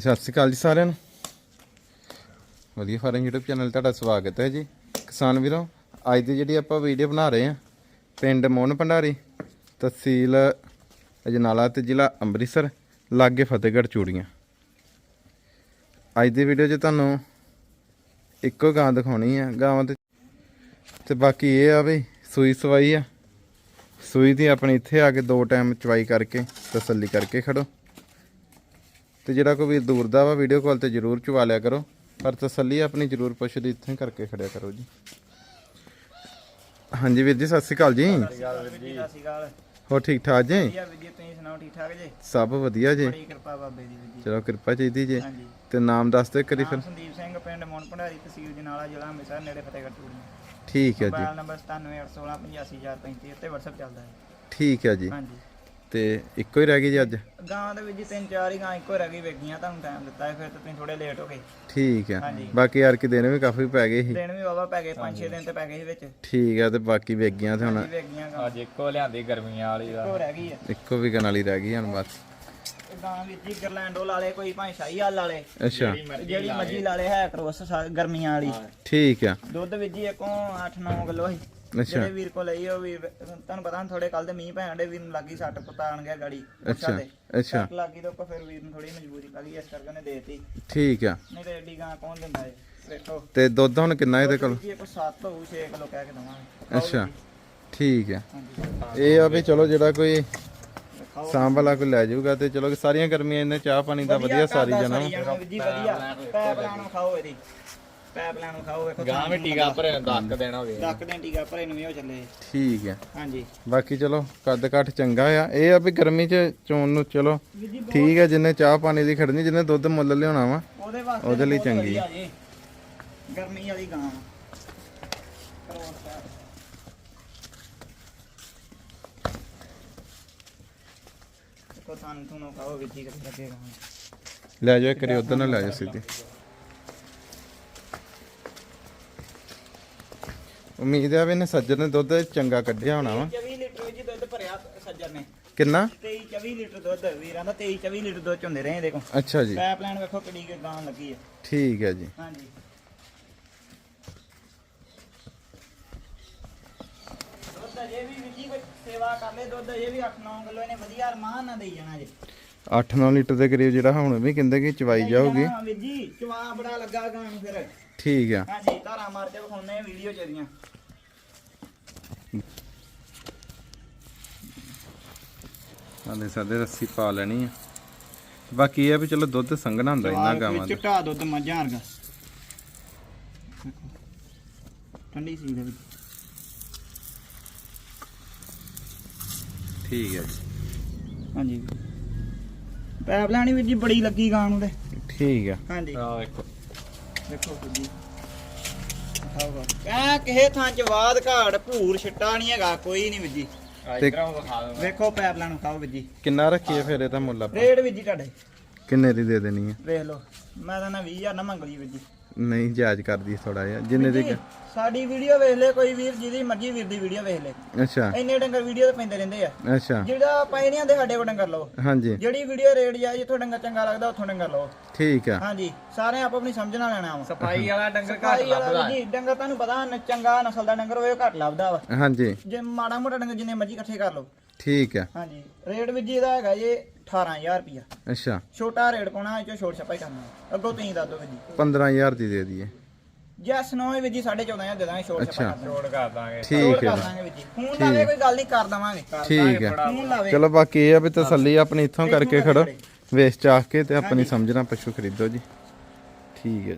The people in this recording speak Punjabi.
ਸਤਿ ਸ਼੍ਰੀ ਅਕਾਲ ਜੀ ਸਾਰਿਆਂ ਨੂੰ। ਵਧੀਆ ਫਾਰਮ YouTube ਚੈਨਲ ਤੁਹਾਡਾ ਸਵਾਗਤ ਹੈ ਜੀ। ਕਿਸਾਨ ਵੀਰੋ, ਅੱਜ ਦੀ ਜਿਹੜੀ ਆਪਾਂ ਵੀਡੀਓ ਬਣਾ ਰਹੇ ਹਾਂ, ਪਿੰਡ ਮੋਹਨ ਭੰਡਾਰੀ, ਤਹਿਸੀਲ ਅਜਨਾਲਾ ਤੇ ਜ਼ਿਲ੍ਹਾ ਅੰਮ੍ਰਿਤਸਰ, ਲਾਗੇ ਫਤਿਹਗੜ੍ਹ ਚੂੜੀਆਂ। ਅੱਜ ਦੀ ਵੀਡੀਓ 'ਚ ਤੁਹਾਨੂੰ ਇੱਕੋ ਗਾਂ ਦਿਖਾਉਣੀ ਆ, ਗਾਵਾਂ ਤੇ ਤੇ ਬਾਕੀ ਇਹ ਆ ਵੀ ਸੂਈ ਸਵਾਈ ਆ। ਸੂਈ ਦੀ ਆਪਣੀ ਇੱਥੇ ਆ ਕੇ ਦੋ ਟਾਈਮ ਚਵਾਈ ਕਰਕੇ, ਤਸੱਲੀ ਕਰਕੇ ਖੜੋ। ਤੇ ਜਿਹੜਾ ਕੋਈ ਵੀਰ ਦੂਰ ਦਾ ਵਾ ਵੀਡੀਓ ਕਾਲ ਤੇ ਜਰੂਰ ਚਵਾ ਲਿਆ ਕਰੋ। ਪਰ ਤਸੱਲੀ ਆਪਣੀ ਜਰੂਰ ਪੁੱਛਦੀ ਇੱਥੇ ਹੀ ਕਰਕੇ ਖੜਿਆ ਕਰੋ ਜੀ। ਹਾਂਜੀ ਵੀਰ ਜੀ ਸਤਿ ਸ਼੍ਰੀ ਅਕਾਲ ਜੀ। ਸਤਿ ਸ਼੍ਰੀ ਅਕਾਲ ਹੋ ਠੀਕ ਠਾਕ ਜੀ? ਵਧੀਆ ਵੀਰ ਤੁਸੀਂ ਸੁਣਾਓ ਠੀਕ ਠਾਕ ਜੀ? ਸਭ ਵਧੀਆ ਜੀ। ਬੜੀ ਕਿਰਪਾ ਬਾਬੇ ਦੀ ਵੀਰ ਜੀ। ਚਲੋ ਕਿਰਪਾ ਚਾਹੀਦੀ ਜੀ। ਹਾਂਜੀ। ਤੇ ਨਾਮ ਦੱਸ ਦਿਓ ਕਰੀ ਫਿਰ। ਸੰਦੀਪ ਸਿੰਘ ਪਿੰਡ ਮੋਹਨ ਭੰਡਾਰੀ ਤਹਿਸੀਲ ਜਨਾਲਾ ਜ਼ਿਲ੍ਹਾ ਅੰਮ੍ਰਿਤਸਰ ਨੇੜੇ ਫਤਿਹਗੜ੍ਹ ਚੂੜੀਆਂ। ਠੀਕ ਹੈ ਜੀ। ਮੋਬਾਈਲ ਨੰਬਰ 9781685035 ਉੱਤੇ WhatsApp ਚੱਲਦਾ ਹੈ। ਠੀਕ ਹੈ ਜੀ। ਹਾਂਜੀ। ਤੇ ਇੱਕੋ ਹੀ ਰਹਿ ਗਈ ਜੀ ਅੱਜ? ਗਾਂ ਦੇ ਵਿੱਚ ਜੀ ਤਿੰਨ ਚਾਰ ਹੀ ਗਾਂ ਇੱਕੋ ਰਹਿ ਗਈ ਵੇਗੀਆਂ ਤੁਹਾਨੂੰ ਟਾਈਮ ਦਿੱਤਾ ਹੈ ਫਿਰ ਤਾਂ ਤੁਸੀਂ ਥੋੜੇ ਲੇਟ ਹੋ ਗਏ। ਠੀਕ ਹੈ ਹਾਂਜੀ। ਬਾਕੀ ਯਾਰ ਕਿ ਦਿਨ ਵੀ ਕਾਫੀ ਪੈ ਗਏ ਸੀ। ਦਿਨ ਵੀ ਵਾਵਾ ਪੈ ਗਏ 5-6 ਦਿਨ ਤੇ ਪੈ ਗਏ ਸੀ ਵਿੱਚ। ਠੀਕ ਹੈ ਤੇ ਬਾਕੀ ਵੇਗੀਆਂ ਤੇ ਹੁਣ। ਜੀ ਵੇਗੀਆਂ ਗਾਂ। ਅੱਜ ਇੱਕੋ ਲਿਆਂਦੀ ਗਰਮੀਆਂ ਵਾਲੀ ਦਾ। ਇੱਕੋ ਰਹਿ ਗਈ ਹੈ ਇੱਕੋ ਵੀ ਗਨ ਵਾਲੀ ਰਹਿ ਗਈ ਹੁਣ ਬਸ। ਇਹ ਗਾਂ ਵਿੱਚ ਜੀ ਗਰਲੈਂਡੋ ਲਾਲੇ ਕੋਈ ਭਾਵੇਂ ਸ਼ਾਹੀ ਹਾਲ ਵਾਲੇ। ਅੱਛਾ। ਜਿਹੜੀ ਮੱਜੀ ਲਾਲੇ ਹੈ ਕਰੋਸ ਸਾ- ਗਰਮੀਆਂ ਵਾਲੀ। ਠੀਕ ਆ। ਦੁੱਧ ਵਿੱਚ ਜੀ ਇੱਕੋ 8-9 ਕਿਲੋ ਸੀ। ਅੱਛਾ। ਜਿਹੜੇ ਵੀਰ ਕੋ ਲਈ ਉਹ ਵੀਰ ਤੁਹਾਨੂੰ ਪਤਾ ਹੁਣ ਥੋੜੇ ਕੱਲ ਦੇ ਮੀਂਹ ਪੈਣ ਦੇ ਵੀਰ ਨੂੰ ਲੱਗੀ ਸੱਟ ਪਤਾਣ ਗਿਆ ਗਾੜੀ ਅੱਛਾ ਅੱਛਾ। ਸੱਟ ਲੱਗੀ ਤਾਂ ਫਿਰ ਵੀਰ ਨੂੰ ਥੋੜੀ ਮਜਬੂਰੀ ਪੈ ਗਈ ਇਸ ਕਰਕੇ ਉਹਨੇ ਦੇਤੀ। ਠੀਕ ਆ। ਨਹੀਂ ਤੇ ਐਡੀ ਗਾਂ ਕੌਣ ਦਿੰਦਾ ਏ ਵੇਖੋ ਤੇ ਦੁੱਧ ਹੁਣ ਕਿੰਨਾ ਇਹਦੇ ਕੋਲ? ਜੀ ਕੋ 7 ਹੋਊ 6 ਕਿਲੋ ਕਹਿ ਕੇ ਦਵਾਂਗੇ। ਅੱਛਾ। ਠੀਕ ਆ। ਹਾਂਜੀ। ਇਹ ਆ ਵੀ ਚਲੋ ਜਿਹੜਾ ਕੋਈ ਸਾਂਭ ਵਾਲਾ ਕੋਈ ਲੈ ਜਾਊਗਾ ਤੇ ਚਲੋ ਸਾਰੀਆਂ ਗਰਮੀਆਂ ਇਹਨੇ ਚਾਹ ਪਾਣੀ ਦਾ ਵਧੀਆ ਸਾਰੀ। ਜਾਣਾ ਜੀ ਵਧੀਆ। ਪੈਪ ਲਾਣੋ ਖਾਓ ਇਹਦੀ। ਪੈਪ ਲਾਣੋ ਖਾਓ ਵੇਖੋ ਗਾਂ ਵੀ ਟੀਕਾ ਭਰੇ ਦੱਕ ਦੇਣਾ ਹੋਵੇ। ਡੱਕ ਦੇ ਟੀਕਾ ਭਰੇ ਨੂੰ ਵੀ ਹੋ ਚੱਲੇ। ਠੀਕ ਆ। ਹਾਂਜੀ। ਬਾਕੀ ਚਲੋ ਕੱਦ ਕੱਠ ਚੰਗਾ ਆ। ਇਹ ਆ ਵੀ ਗਰਮੀ ਚ ਚੋਣ ਨੂੰ ਚਲੋ ਠੀਕ ਆ ਜਿੰਨੇ ਚਾਹ ਪਾਣੀ ਦੀ ਖੜਨੀ ਜਿੰਨੇ ਦੁੱਧ ਮੁੱਲ ਲਿਆਉਣਾ ਵਾ ਉਹਦੇ ਵਾਸਤੇ ਉਹਦੇ ਲਈ ਚੰਗੀ। ਗਰਮੀ ਵਾਲੀ ਗਾਂ ਸਾਹਿਬ। ਦੇਖੋ ਤੁਹਾਨੂੰ ਤੁਹਾਨੂੰ ਖਾਓ ਵਿੱਚ ਹੀ ਕਰੀ ਲੱਗੇਗਾ ਲੈ ਜਾਓ ਇੱਕ ਉਧਰ ਨਾਲ ਲੈ ਜਾਓ ਸਿੱਧੀ। ਉਮੀਦ ਆ ਵੀ ਇਹਨੇ ਸੱਜਰ ਨੇ ਦੁੱਧ ਚੰਗਾ ਕੱਢਿਆ ਹੋਣਾ ਵਾ। 24 ਲੀਟਰ ਵਿੱਚ ਦੁੱਧ ਭਰਿਆ ਸੱਜਰ ਨੇ। ਕਿੰਨਾ? 23 24 ਲੀਟਰ ਦੁੱਧ ਵੀਰਾਂ ਦਾ 23 24 ਲੀਟਰ ਦੁੱਧ ਚੁੰਦੇ ਰਹੇ ਦੇਖੋ ਅੱਛਾ ਜੀ। ਪਾਈਪ ਲਾਈਨ ਵੇਖੋ ਕਿੱਡੀ ਕੁ ਗਾਂ ਲੱਗੀ ਹੈ ਠੀਕ ਹੈ ਜੀ। ਹਾਂਜੀ। ਦੁੱਧ ਅਜੇ ਵੀ ਵਿੱਜੀ ਕੋਈ ਸੇਵਾ ਕਰ ਲੈ ਦੁੱਧ ਅਜੇ ਵੀ 8-9 ਕਿਲੋ ਇਹਨੇ ਵਧੀਆ ਅਰਮਾਨ ਨਾਲ ਦੇਈ ਜਾਣਾ ਜੀ। 8-9 ਲੀਟਰ ਦੇ ਕਰੀਬ ਜਿਹੜਾ ਹੁਣ ਵੀ ਕਹਿੰਦੇ ਕਿ ਚਵਾਈ ਜਾਊਗੀ। ਵਿੱਜੀ ਚਵਾ ਬੜਾ ਲੱਗਾ ਗਾਂ ਨੂੰ ਫਿਰ। ਠੀਕ ਆ। ਹਾਂਜੀ। ਧਾਰਾ ਮਾਰ ਕੇ ਵਿਖਾਉਣੇ ਵੀਡੀਓ ਚ ਇਹਦੀਆਂ। ਸਾਦੇ ਸਾਦੇ ਰੱਸੀ ਪਾ ਲੈਣੀ ਆ। ਬਾਕੀ ਇਹ ਆ ਵੀ ਚਲੋ ਦੁੱਧ ਸੰਘਣਾ ਹੁੰਦਾ ਇਹਨਾਂ ਗਾਵਾਂ ਦਾ। ਚਿੱਟਾ ਦੁੱਧ ਮੱਝਾਂ ਵਰਗਾ। ਠੰਡੀ ਸੀ ਦੇ ਵਿੱਚ। ਠੀਕ ਹੈ ਜੀ। ਹਾਂਜੀ। ਪੈਪ ਲੈਣੀ ਵੀਰ ਜੀ ਬੜੀ ਲੱਗੀ ਗਾਂ ਨੂੰ ਤੇ ਠੀਕ ਆ। ਹਾਂਜੀ। ਆ ਵੇਖੋ ਦੇਖੋ ਜੀ। ਕਾ ਕਿਸੇ ਥਾਂ ਚ ਬਾਦ ਘਾੜ ਭੂਰ ਛਿੱਟਾ ਨਹੀਂ ਹੈਗਾ ਕੋਈ ਨਹੀਂ ਵੀਰ ਜੀ। ਤੇ- ਇਧਰੋਂ ਵਿਖਾ ਦੋ ਵੇਖੋ ਪੈਪ ਲੈਣ ਖਾਓ ਵੀਰ ਜੀ। ਕਿੰਨਾ ਰੱਖੀਏ ਫਿਰ ਇਹਦਾ ਮੁੱਲ ਆਪਾਂ? ਰੇਟ ਵੀਰ ਜੀ ਤੁਹਾਡੇ। ਕਿੰਨੇ ਦੀ ਦੇ ਦੇਣੀ ਆ? ਵੇਖ ਲਓ। ਮੈਂ ਤਾਂ ਨਾ 20000 ਨਾ ਮੰਗ ਲਈ ਵੀਰ ਜੀ। ਨਹੀਂ ਜਾਇਜ਼ ਕਰਦੀ ਥੋੜਾ ਜਿਹਾ ਜਿੰਨੇ ਦੀ ਵੀਰ ਜੀ, ਸਾਡੀ ਵੀਡੀਓ ਵੇਖ ਲੈ ਕੋਈ ਵੀਰ ਜਿਹਦੀ ਮਰਜ਼ੀ ਵੀਰ ਦੀ ਵੀਡੀਓ ਵੇਖ ਲੈ। ਅੱਛਾ। ਇੰਨੇ ਡੰਗਰ ਵੀਡੀਓ ਤੇ ਪੈਂਦੇ ਰਹਿੰਦੇ ਆ। ਅੱਛਾ। ਜਿਹੜਾ ਪਾਈ ਨਹੀਂ ਆਂਦੇ ਸਾਡੇ ਕੋਲ ਡੰਗਰ ਲਓ। ਹਾਂਜੀ। ਜਿਹੜੀ ਵੀਡੀਓ ਰੇਟ ਜਾ ਜਿੱਥੋਂ ਡੰਗਰ ਚੰਗਾ ਲੱਗਦਾ ਉੱਥੋਂ ਡੰਗਰ ਲਓ। ਠੀਕ ਆ। ਹਾਂਜੀ ਸਾਰੇ ਆਪ ਆਪਣੀ ਸਮਝ ਨਾਲ ਲੈਣਾ ਵਾ। ਸਫ਼ਾਈ ਵਾਲਾ ਡੰਗਰ ਘੱਟ ਭਾਈ ਵਾਲਾ ਲੱਭਦਾ। ਵੀਰ ਜੀ ਡੰਗਰ ਤੁਹਾਨੂੰ ਪਤਾ ਨ- ਚੰਗਾ ਨਸਲ ਦਾ ਡੰਗਰ ਹੋਵੇ ਉਹ ਘੱਟ ਲੱਭਦਾ ਵਾ। ਹਾਂਜੀ। ਜੇ ਮਾੜਾ ਮੋਟਾ ਡੰਗਰ ਜਿੰਨੇ ਮਰਜ਼ੀ ਇਕੱਠੇ ਕਰ ਲਓ। ਠੀਕ ਆ। ਹਾਂਜੀ। ਰੇਟ ਵੀ ਜੀ ਇਹਦਾ ਹੈਗਾ ਜੀ 18000 ਰੁਪਿਆ ਅੱਛਾ। ਛੋਟਾ ਰੇਟ ਕੋਣਾ ਇਹ ਚੋਂ ਛੋਟ ਛਪਾਈ ਕਰਨਾ। ਅੱਗੋਂ ਤੁਸੀਂ ਦੱਸ ਦਿਓ ਵੀ ਜੀ। 15000 ਦੀ ਦੇ ਦਈਏ। ਜੈਸ ਨੋ ਵੀ ਜੀ 14500 ਦੇ ਦਾਂਗੇ ਛੋਟ ਛਪਾਈ ਅੱਛਾ। ਕਰ ਦਾਂਗੇ ਛੋੜ ਕਰ ਦਾਂਗੇ। ਛੋਟ ਠੀਕ ਹੈ ਕਰ ਜੀ। ਦਾਂਗੇ ਵੀ ਜੀ। ਫੋਨ ਲਾਵੇ ਕੋਈ ਗੱਲ ਨਹੀਂ ਕਰ ਦਵਾਂਗੇ। ਠੀਕ ਹੈ। ਫੋਨ ਲਾਵੇ ਚਲੋ ਬਾਕੀ ਇਹ ਆ ਵੀ ਤਸੱਲੀ ਆਪਣੀ ਇੱਥੋਂ ਕਰਕੇ ਖੜੋ। ਵੇਚ ਚਾਹ ਕੇ ਤੇ ਆਪਣੀ ਸਮਝਣਾ ਪਸ਼ੂ ਖਰੀਦੋ ਜੀ। ਠੀਕ ਹੈ